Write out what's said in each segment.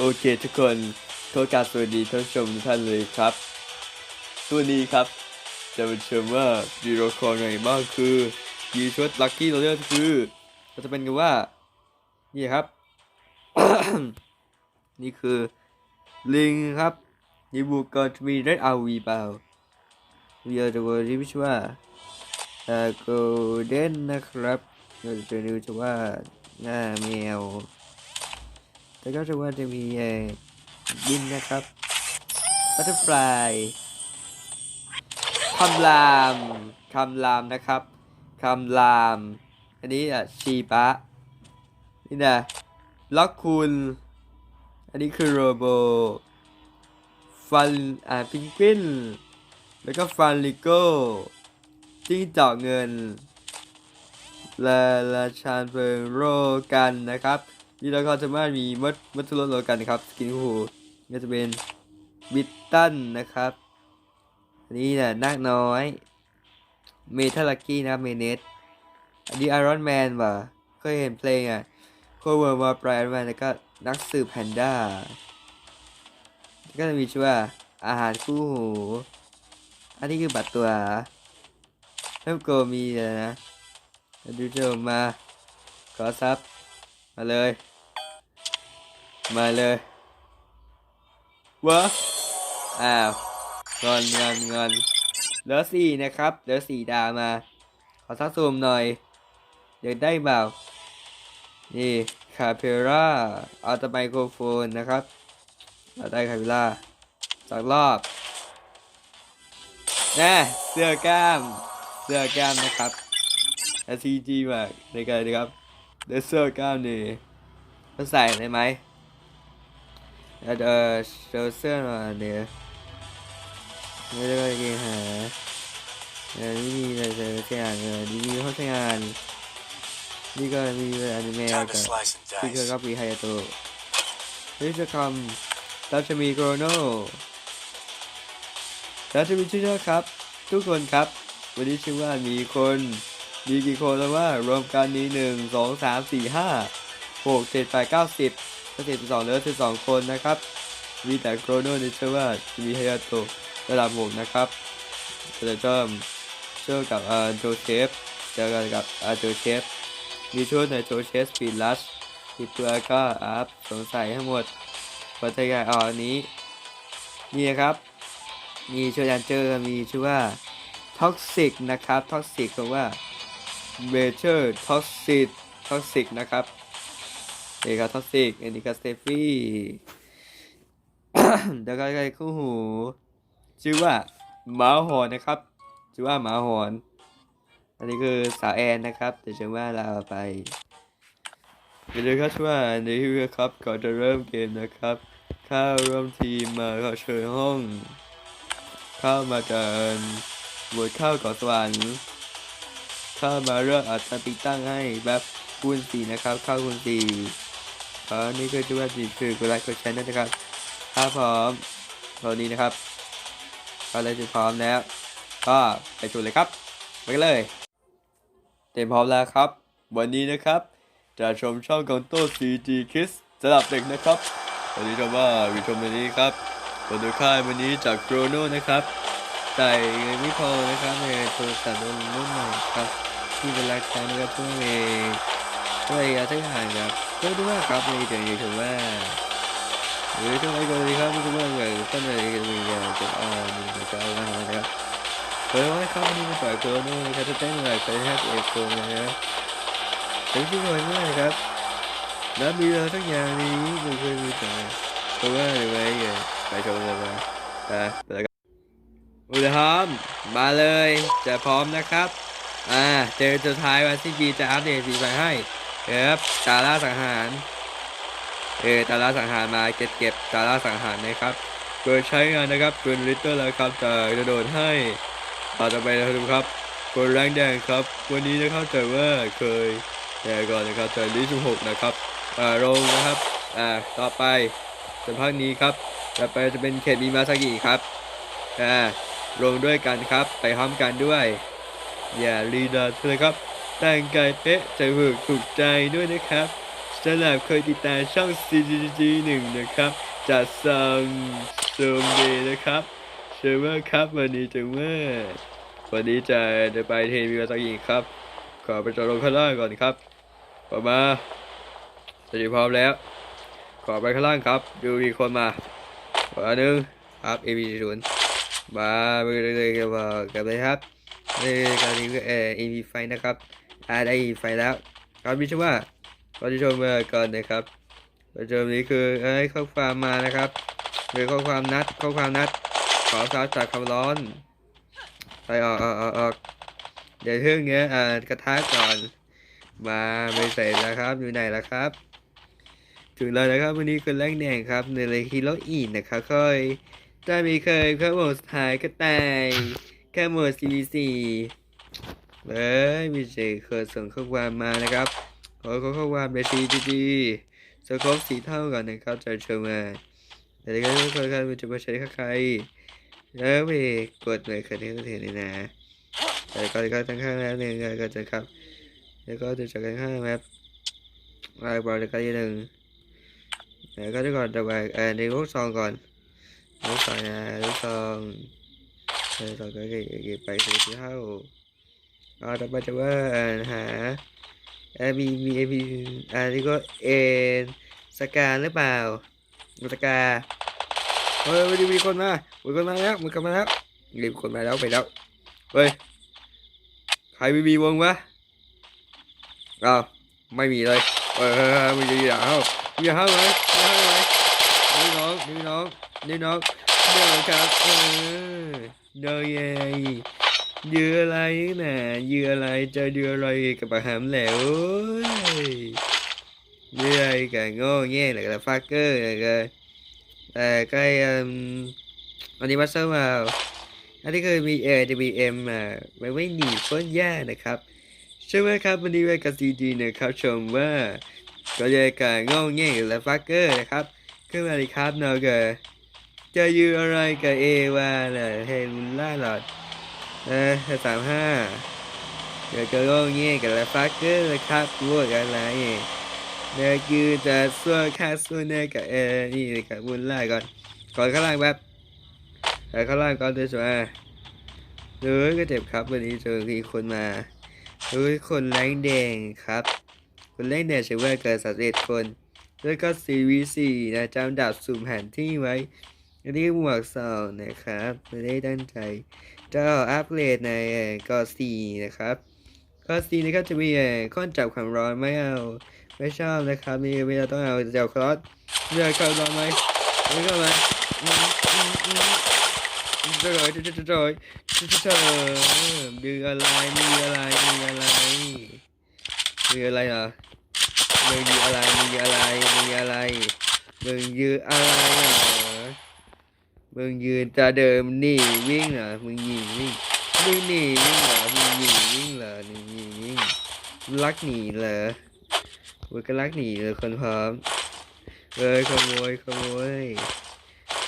โอเคทุกคนขอการสวัสดีท่านชมทุกท่านเลยครับ ตัวนี้ครับ จะมาชมว่าดีโรคอไงบ้างคือยีชุดลัคกี้เราเลือกคือก็จะเป็นกันว่า นี่ครับ นี่คือ ลิงครับยีบุกรจะมีเรดอาวีเปล่าเรียกตัวที่ชื่อว่าโกลเด้นนะครับเราจะดูจะว่าหน้าแมว แล้วก็จะว่าจะมีเอบินนะครับบัตเตอร์ฟลายคำรามคำรามนะครับคำราม อันนี้อะชีปะนี่นะล็อกคุณอันนี้คือโรโบฟันอ่าพิงกวินแล้วก็ฟันลิโก้จิ้งจอกเงินและราชานเพลิงโรกันนะครับ นี่เราก็จะมามีมัดมัทุรสโรกันนะครับสกินหูก็จะเป็นบิตตันนะครับอันนี้นะนาคน้อย เมทัลลักกี้นะเมเนสอันนี้ไอรอนแมนว่ะเคยเห็นเพลงอะโคเวอร์มาปลมาแล้วก็นักสืบแพนด้าก็จะมีชื่อว่าอาหารคู่หู อันนี้คือบัตรตัวเพิ่มโกมีนะดูเจอมาขอซับ มาเลย มาเลยวะอ้าวงอนงอนงอนเหลือสี่นะครับเหลือสี่ดาวมา ขอซักซูมหน่อยอยากได้เปล่านี่คาเพร่าเอัลตไมโครโฟนนะครับเราได้คาเพร่าสองรอบนะเสื้อกล้าม เสื้อกล้ามนะครับ SCG มากในการนะครับ เดเสื้อกล้ามนี่ก็ใส่ได้ไหมเดี๋ยวเออโชว์เสื้อหน่อยเดี๋ยวไม่ได้ก็ยังหาเออนี่มีอะไรใช้งานเออนี่มีห้องใช้งานนี่ก็มีอนิเมะกั to บที่เคย dice. กับวีไฮโตะนี่จะคำเราจะมีโกรโนเราจะมีชื่อครับ ทุกคนครับ วันนี้ชื่อว่ามีคน มีกี่คนแล้วว่ารวมกันนี้หนึ่งสองสามสี่ห้าหกเจ็ดแปดเก้าสิบก็สิบสองเหลือสิบสองคนนะครับ มีแต่โกรโนนี่ชื่อว่าจะมีไฮยาโตะระดับหกนะครับจะเริ่มเชื่อกับอ่อโจเชฟเจอกันกับอ่อโจเชฟมีชุดในโจเชสปีลัสติดตัวก็อัพสงสัยทั้งหมดปัจจัยอ่อนนี้นี่ครับ มีชื่อยันเจอร์มีชื่อว่าท็อกซิกนะครับท็อกซิกเพราะว่า เบเชอร์ท็อกซิกท็อกซิกนะครับเอกท็อกซิกเอนนี้ก็สเตฟี่แล้วก็ใครคู่หู ชื่อว่าหมาหอนนะครับ ชื่อว่าหมาหอน อันนี้คือสาวแอนนะครับเดี๋ยวจะว่าเราไปเดี๋ยวครับว่าอันนี้ครับก่อนจะเริ่มเกมนะครับเข้าร่วมทีมมาเข้าเชิญห้อง เข้ามากันบวชเข้าก่อนสวรรค์ ข้ามาเลือกอัตราติดตั้งให้แบบคูณสี่นะครับเข้าคูณสี่ตอนนี้ก็จะว่าจีคือกดไลค์กดแชร์ด้นะครับ ถ้าพร้อมตอนนี้นะครับก็เลยจะพร้อมแล้ว ก็ไปชมเลยครับไปกันเลยเต็มพร้อมแล้วครับ วันนี้นะครับ จะชมช่องของโต้ CG Kids สสำหรับเด็กนะครับวันนี้ชมว่าวิชมวันนี้ครับคนดูค่ายวันนี้จากโครโนนะครับใส่เงินไม่พอนะครับในโทรศัพท์รุ่นรุ่นใหม่ครับ ที่เป็นราคานะครับเพื่อเองด้วยอาทิตย์ห่างครับเพื่อด้วยครับในเดี๋ยวนี้ถือว่าหรือทุกคนก็ดีครับทุกคนก็ต้นอะไรกันมีอย่างจะเอามีจะเอามานะครับเฮ้ยว่าเขานี่มันปล่อยโคโน่นะครับจะเต้นอะไรใช้แฮชเอกโคนะครับเป็นที่คนมากครับแล้วมีอะไรสักอย่างนี้มันเคยมีแต่เพราะว่าอะไรไงไปชมกันมาอะแล้วก็อุลหอมมาเลยจะพร้อมนะครับ อ่า เจอสุดท้ายวันที่บีจะอัปเดตฟีไฟให้ครับตาล่าสังหาร เออตาล่าสังหารมาเก็บเก็บตาล่าสังหารนะครับโดยใช้งานนะครับเป็นลิตเตอร์แล้วครับจะกระโดดให้ต่อจะไปนะครับครับกดแรงแดงครับ วันนี้นะครับแต่ว่าเคยแต่ก่อนนะครับแต่ลิสิบหกนะครับอ่าลงนะครับอ่าต่อไปสักพักนี้ครับต่อไปจะเป็นเขตมีมาซากิครับอ่าลงด้วยกันครับ ไปพร้อมกันด้วย อย่ารีดาเลยครับแต่งกายเป๊ะใจฝึกถูกใจด้วยนะครับสำหรับเคยติดตามช่อง CGG 1 นะครับจากซังโซมเดนะครับเชื่อว่าครับวันนี้จังเมื่อวันนี้จะจะไปเทมิวาซากิครับ ขอไปจอดลงข้างล่างก่อนครับออกมาสวัสดีพร้อมแล้ว ขอไปข้างล่างครับ ดูมีคนมาขอหนึ่งครับ AB ศูนย์มาไปเลยกับกันเลยครับ นี่การนี้ก็เออ AB ไฟนะครับอ่าได้ไฟแล้วครับมิชื่อว่าขอที่ชมมาก่อนนะครับข้อชมนี้คือเอ้ยข้อความมานะครับคือข้อความนัดข้อความนัด ขอสาวจากคำร้อนไปออกออกออกออกเดี๋ยวเรื่งเนี้ยอ่ากระทะก่อน มาไม่เสร็จแล้วครับ อยู่ไหนแล้วครับ ถึงแล้วนะครับวันนี้คือแรกแดงครับในเลยฮีโร่อีนนะครับค่อยจะมีเคยเข้าโหมสุดท้ายก็ตาย แค่หมด CDC เลยมีเจเคยส่งข้อความมานะครับขอข้อความไปซีดีๆสกอบสีเท่ากันนะครับจะชมมาแต่ก็ไม่ควรการมันจะมาใช้กับใคร แล้วไปกดเลยคันนี้ก็เห็นนี่นะแต่ก็จะตั้งข้างแล้วหนึ่งก็จะครับ แล้วก็จะจัดการข้างครับไล่บอลกันที่หนึ่งแล้วก็จะก่อนจะไปเออในลูกซองก่อนลูกซองนะลูกซอง เราก็เก็บไปเสี่เท่าเอาต่อมาจะว่าหาเอมีมีเอมีอันนี้ก็เอ็นสกาหรือเปล่าสกาเฮ้ยมีมีคนมามีคนมาแล้วมีคนมาแล้วมีคนมาแล้วไปแล้วเฮ้ยใครมีมีวงวะอ้าวไม่มีเลยเฮ้ยม่มีอย่างเฮ้ยมีอย่าไหมมีเท่าไหมมีน้องมีน้องมีน้อง เดินครับเออเดินไงเยืออะไรน่ะเยืออะไรจะเยืออะไรกับอาหารแล้วเยืออะไรกับโง่แง่หรือกับฟักเกอร์หรือกับแต่ก็อันนี้มาเซอร์มาอันนี้เคยมีเออ WM อะไม่ไม่หนีโคตรยานะครับใช่ไหมครับวันนี้เวกับซีดีนะครับชมว่าก็เลยการงงเงี้ยและฟักเกอร์นะครับขึ้นมาเลยครับเนาะก็ จะยืออะไรกับเอวาเลยเฮลุนล่าหลอดเออสามห้าเดี๋ยวก็งงเงี้ยกับและฟักเกอร์เลยครับรู้กันอะไรเนี่ยคือจะส่วนค่าส่วนเนี่ยกับเอนี่กับบุญล่าก่อนก่อนข้างล่างแบบแต่ข้างล่างก่อนสวยๆเลยก็เจ็บครับวันนี้เจอมีคนมาเฮ้ยคนแรงแดงครับ คนเล่นเนี่ยใช้เวลาเกินสามสิบคน แล้วก็ CV4 นะจำดับสุ่มแผนที่ไว้ อันนี้หมวกสองนะครับไม่ได้ตั้งใจจะอัปเกรดในเอ่อกอสีนะครับกอสีนะครับจะมีเอ่อค้อนจับความร้อนไม่เอาไม่ชอบนะครับมีเวลาต้องเอาเจับคลอสเลือกเข้าร้อนไหมไม่เข้ามาอืมอืมอืมจะโดยจะจะจะโดยจะจะจะดืออะไรมีอะไรมีอะไรมีอะไรเหรอมึงยืออะไรมึงยืออะไรมึงยืออะไรมึงยืออะไรเหรอ มึงยืนจะเดิมหนี่วิ่งเหรอมึงยิงวิ่งมึงหนีวิ่งเหรอมึงยิงวิ่งเหรอมึงยิงวิ่งรักหนีเหรอมึงก็รักหนีเลยคนพร้อมเอ้ยขโมยขโมย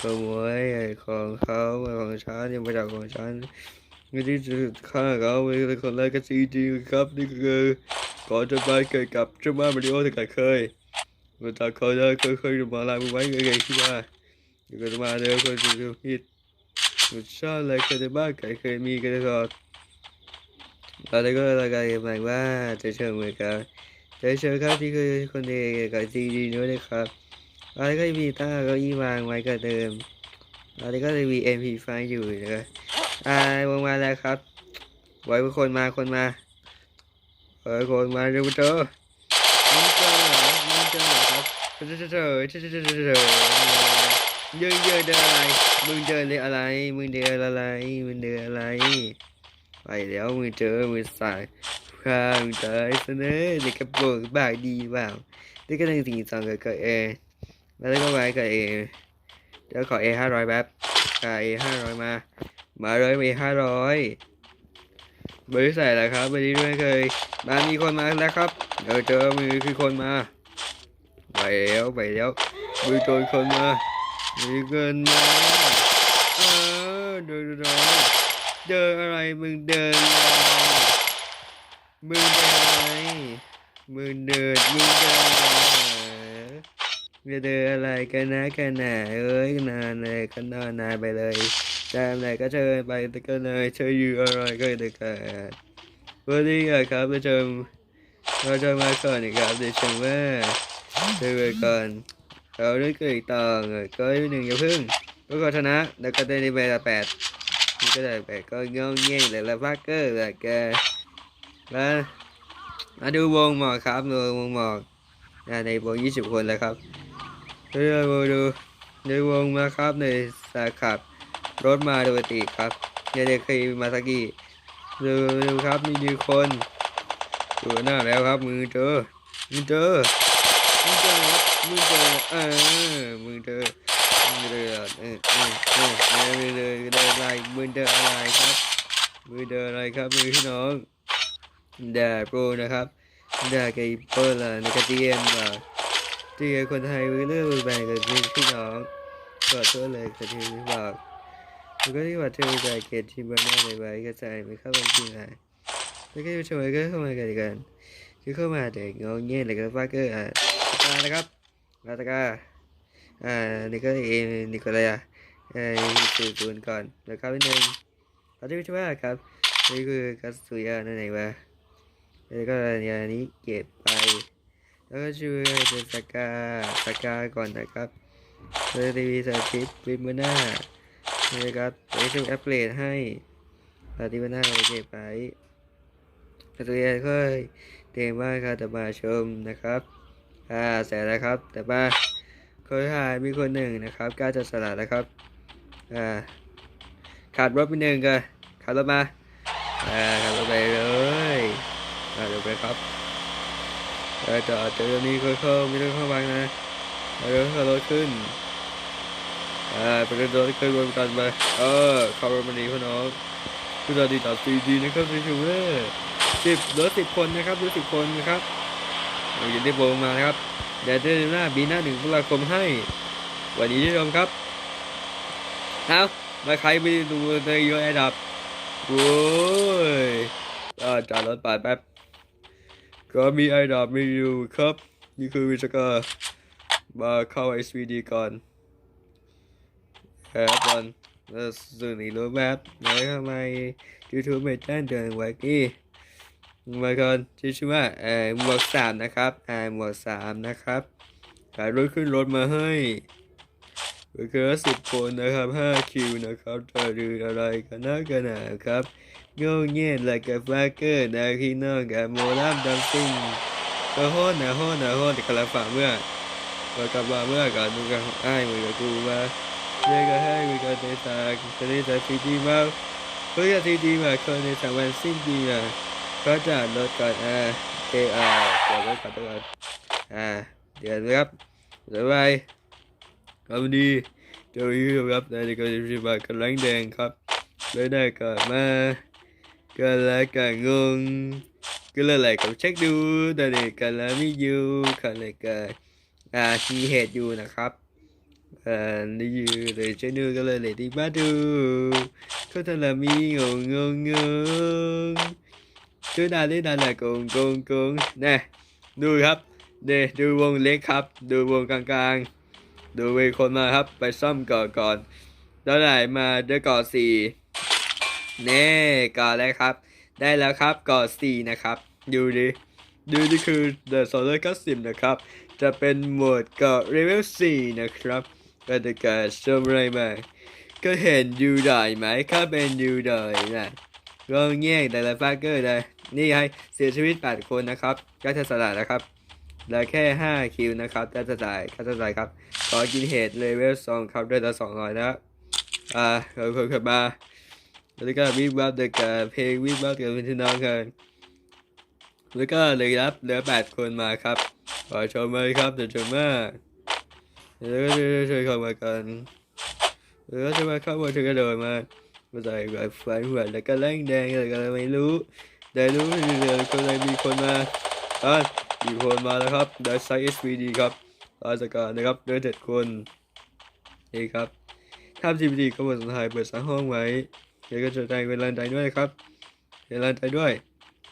ขโมยไอของเขาของฉันยังไม่จากของฉันไม่ได้จะฆ่าเขาเป็นคนแรกก็จริงครับนี่คือก่อนจะไปเกิดกับเจ้าแม่มาริโอที่เคยเมื่อตาเคยได้เคยเคยมาลายมือไว้ไงไงที่ว่า อยู่กันมาเดิมเคยจะดูฮิตรสชาติอะไรเคยได้บ้างเคยเคยมีกันตลอดตอนนี้ก็รายการหมายว่าจะเชิญเหมือนกันจะเชิญครับที่คือคนเดียวกับซีดีนู้นนะครับอนนี้ก็มีตั้งก้าอี้วางไว้กับเดิมตอนนี้ก็จะมี MP5 อยู่นะครับอ่าวงมาแล้วครับ ไว้คนมาคนมาเออคนมาเร็วเจอะมึงเจอเหรอมึงเจอเหรอครับเจอเจอเจอเจอ เยอะเยอะเดินอะไร มึงเดินเลยอะไร มึงเดินอะไร มึงเดินอะไร ไปแล้วมึงเจอมึงสายข้างใจเสนอเด็กกระโปรงบากดีเปล่าเด็กก็ตั้งสี่สองกับกับเอแล้วก็ไปกับเอเดี๋ยวขอเอห้าร้อยแบบกับเอห้าร้อยมา มาเลยเอห้าร้อยบริษัทแหละครับวันนี้ด้วยเคยมามีคนมาแล้วครับเดี๋ยวเจอมือคือคนมา ไปแล้วไปแล้วมือโจรคนมา มีเงินมาเออเดินเดินเดินอะไรมึงเดินมึงเดินอะไรมึงเดินมึงเดินจะเดินอะไรกันนะกันหนาเอ้ยนานเลยก็นนนานไปเลยจำไหนก็เชิญไปแต่ก็เลยเชิญอยู่อะไรก็เด็กขาดวันนี้ครับผู้ชมเราจะมาก่อนนะครับเดี๋ยวชมว่าเดินไปก่อน เราเรื่องเกิดต่อเก็หนึ่งอย่าพึ่งก็ก็ชนะแล้วก็ได้ในเวลาแปดนี่ก็ได้แปดก็เงี้ยเงี้ยแต่ละพักเกอร์ละแกมามาดูวงหมอกครับดูวงหมอกในวงยี่สิบคนแล้วครับเดี๋ยวมาดูในวงมาครับในสาขับรถมาโดยปกติครับเนี่ยเด็กเคยมาสักกี่ดูดูครับมีดีคนดูหน้าแล้วครับมือเจอมือเจอมือเจอครับมือเจอ เออมือเจอมือเจอเออเออเออเออมือเจอเดินอะไรมือเจออะไรครับมือเจออะไรครับมือพี่น้องด่าโปรนะครับด่าไกเปิดละในกระเทียมอะที่คนไทยมือเลือกมือแบ่งกับพี่น้องขอโทษเลยกระเทียมบอกมันก็ที่ว่าเธอใจเกตที่บ้านหน้าไปไว้ก็ใจไม่เข้าไปจริงอะแล้วก็ชมก็เข้ามากันกันคือเข้ามาแต่งงเงี้ยเลยก็ฟ้าก็อะตานะครับ ลาตากาอ่านี่ก็เอนี่ก็อะไรอะเอ่อสื่อส่วนก่อนแล้วครับนิดนึงเราจะไม่ช่วยครับนี่คือกัสสุยานั่นเองวะแล้วก็เนี่ยนี้เก็บไปแล้วก็ช่วยเป็นสกาสกาก่อนนะครับเลยทีวีสาธิตวิมหน้านี่นะครับตัวนี้จะอัปเกรดให้ปฏิบัติหน้าโอเคไปตัวเองก็เต็มมากครับแต่มาชมนะครับ อ่าเสร็จแล้วครับ แต่มาคนหายมีคนหนึ่งนะครับกล้าจะสลัดนะครับอ่าขาดรถไปหนึ่งกันขาดรถมาอ่าขาดรถไปเลยอ่าเดี๋ยวไปครับเออจอดเจอนี้ค่อยๆไม่ต้องเข้าบังนะเอารถเข้ารถขึ้นอ่าเป็นโดนเคยรวมกันไปเออข้ารถมาดีพี่น้องคือเราดีต่อซีดีนะครับซีชูเวอร์สิบเหลือสิบคนนะครับเหลือสิบคนนะครับ เราจะได้โบงมานะครับเดี๋ยวเดือนหน้าบีหน้าหนึ่งพฤษภาคมให้ วันนี้ท่านผู้ชมครับเอามาใครไปดูในยูไอดับโว้ยอ่าจอดรถปาดแป๊บก็มีไอดับมีอยู่ครับ นี่คือวิศกามาเข้า SVD ก่อนครับบอลแล้วสื่อหนีรู้แบบไหนทำไมยูทูบไม่แจ้งเตือนไว้กี้ มาก่อนที่ชื่อว่าเอ่อหมวกสามนะครับอ่าหมวกสามนะครับขายรถขึ้นรถมาให้เพื่อสิบคนนะครับห้าคิวนะครับจะดูอะไรกันนะกันนะครับโง่เงี้ยอะไรกับฟากเกอร์นะพี่น้องกับโมลัมดัมซิงก็โหดนะโหดนะโหดแต่กระฝังเมื่อก็กลับมาเมื่อก่อนดูกันอ้ายมือกับกูมาเรียกให้มีการเดินทางจะได้จาทีดีมาเพื่อทีดีมาคนในสามวันสิ้นปีมาก ก็จะลดก่อนอ่าเออาเดี๋ยวลดก่อนก่อนอ่าเดี๋ยวนะครับเดี๋ยครับวันนี้เจ้าอยู่ครับในการจะมากำลังแดงครับเลยได้ก่อนมาก็แล้วกันงงก็เลยไหลกับเช็คดูแต่เด็กกันแล้วไม่อยู่กันเลยกันอ่ามีเหตุอยู่นะครับอ่านี่อยู่เลยเช่วยดูกันเลยเลยดีมาดูเขาทำละมีงงงงง ช่วยด่าด้ด่าละกงกงกงนะดูครับเดดูวงเล็กครับ ดูวงกลางๆ ดูเวคนมาครับ ไปซ่อมก่อนก่อนแล้วไหนมาด้วยก่อสี่เน่ก่อนแล้วครับ ได้แล้วครับก่อสี่นะครับ ดูดิ ดูนี่คือ The Solar Custom นะครับ จะเป็นโหมดเกาะ Level 4 นะครับก็จะเกิดชมอะไรมาก็เห็นยูได้ไหมก็เป็นยูได้นะ ลองแยกแต่ละฟากเกอร์เลยนี่ไงเสียชีวิต 8 คนนะครับก็จะสลายนะครับเหลือแค่ 5 คิวนะครับก็จะจ่ายก็จะจ่ายครับขอกินเหตุเลเวล2ครับด้วยละ200นะอ่าขอบคุณครับมาแล้วก็วิบวับเด็กกับเพลงวิบวับกับพี่น้องกันแล้วก็เลยรับเหลือ 8 คนมาครับขอชมเลยครับเดี๋ยวชมมากแล้วก็ช่วยเข้ามากันแล้วก็จะมาเข้ามาถึงกระโดดมา มาใส่แบบไฟหัวแล้วก็แรงแดงอะไรกันไม่รู้ แต่รู้เรื่อยๆก็เลยมีคนมาอะมีคนมาแล้วครับได้ไซส์ SVD ครับราชการนะครับเดินเจ็ดคนนี่ครับทำ GPT ก็บทสุดท้ายเปิดสังห้องไว้เดี๋ยวก็จะใจเวลาใจด้วยนะครับเวลาใจด้วย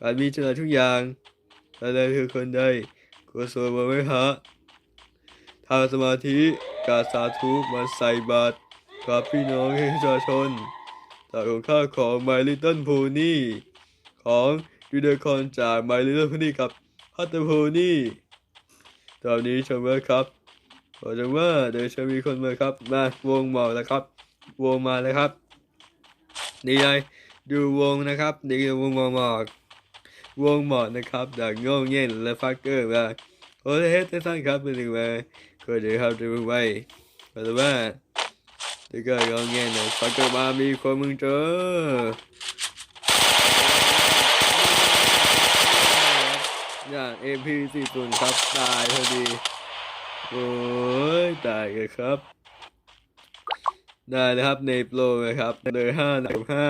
การมีเจอทุกอย่างถ้าได้คือคนใดก็สวดมาไว้ฮะทางสมาธิกาสาธุมาใส่บาตรกับพี่น้องประชาชน จากของข้าของ My Little Pony ของยูเดคอนจาก My Little Pony กับพัตเตอร์โพนี่ตอนนี้ชมแล้วครับบอกจังว่าเดี๋ยวจะมีคนมาครับ มาวงหมอกแล้วครับ วงมาแล้วครับนี่ไงดูวงนะครับนี่คือวงหมอกหมอกวงหมอกนะครับจากโง่เง่นและฟักเกอร์มาโอ้เฮ้ยท่านครับเป็นยังไงก็เดี๋ยวครับดูไว้เพราะว่าเดี๋ยวก็โง่เง่นนะฟักเกอร์มามีคนมึงเจออย่า งเอพีสี่ศูนย์ครับตายพอดีโอ้ยตายเลยครับได้เลยครับในโปรเลยครับเลยห้าหนึ่งห้า